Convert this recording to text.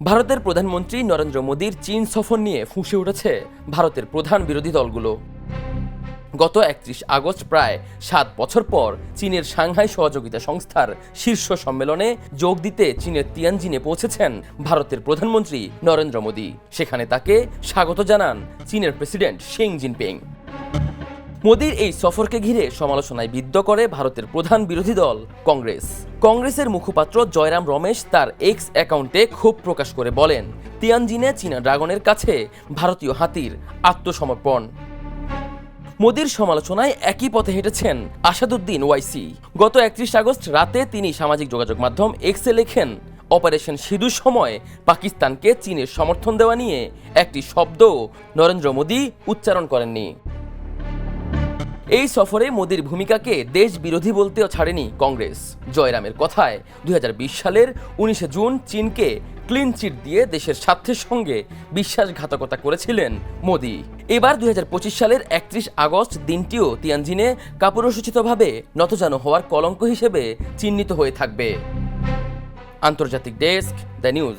ভারতের প্রধানমন্ত্রী নরেন্দ্র মোদীর চীন সফর নিয়ে ফুঁসে উঠেছে ভারতের প্রধান বিরোধী দলগুলো। গত একত্রিশ আগস্ট প্রায় সাত বছর পর চীনের সাংহাই সহযোগিতা সংস্থার শীর্ষ সম্মেলনে যোগ দিতে চীনের তিয়ানজিনে পৌঁছেছেন ভারতের প্রধানমন্ত্রী নরেন্দ্র মোদী। সেখানে তাকে স্বাগত জানান চীনের প্রেসিডেন্ট শিং জিনপিং। মোদীর এই সফরকে ঘিরে সমালোচনায় বিদ্ধ করে ভারতের প্রধান বিরোধী দল, কংগ্রেস। কংগ্রেসের মুখপাত্র জয়রাম রমেশ তার এক্স অ্যাকাউন্টে ক্ষোভ প্রকাশ করে বলেন, তিয়ানজিনে চীনা ড্রাগনের কাছে ভারতীয় হাতির আত্মসমর্পণ। মোদীর সমালোচনায় একই পথে হেঁটেছেন আসাদুদ্দিন ওয়াইসি। গত একত্রিশ আগস্ট রাতে তিনি সামাজিক যোগাযোগ মাধ্যম এক্সে লেখেন, অপারেশন সিঁদুর সময় পাকিস্তানকে চীনের সমর্থন দেওয়া নিয়ে একটি শব্দ নরেন্দ্র মোদী উচ্চারণ করেননি। এই সফরে মোদীর ভূমিকাকে দেশ বিরোধী বলতেও ছাড়েনি কংগ্রেস। জয়রামের কথায় দুই হাজার বিশ সালের উনিশে জুন চীনকে ক্লিন চিট দিয়ে দেশের স্বার্থের সঙ্গে বিশ্বাসঘাতকতা করেছিলেন মোদী। এবার দুই হাজার পঁচিশ সালের একত্রিশ আগস্ট দিনটিও তিয়ানজিনে কাপুরসূচিতভাবে নতজানু হওয়ার কলঙ্ক হিসেবে চিহ্নিত হয়ে থাকবে। আন্তর্জাতিক ডেস্ক দ্য নিউজ।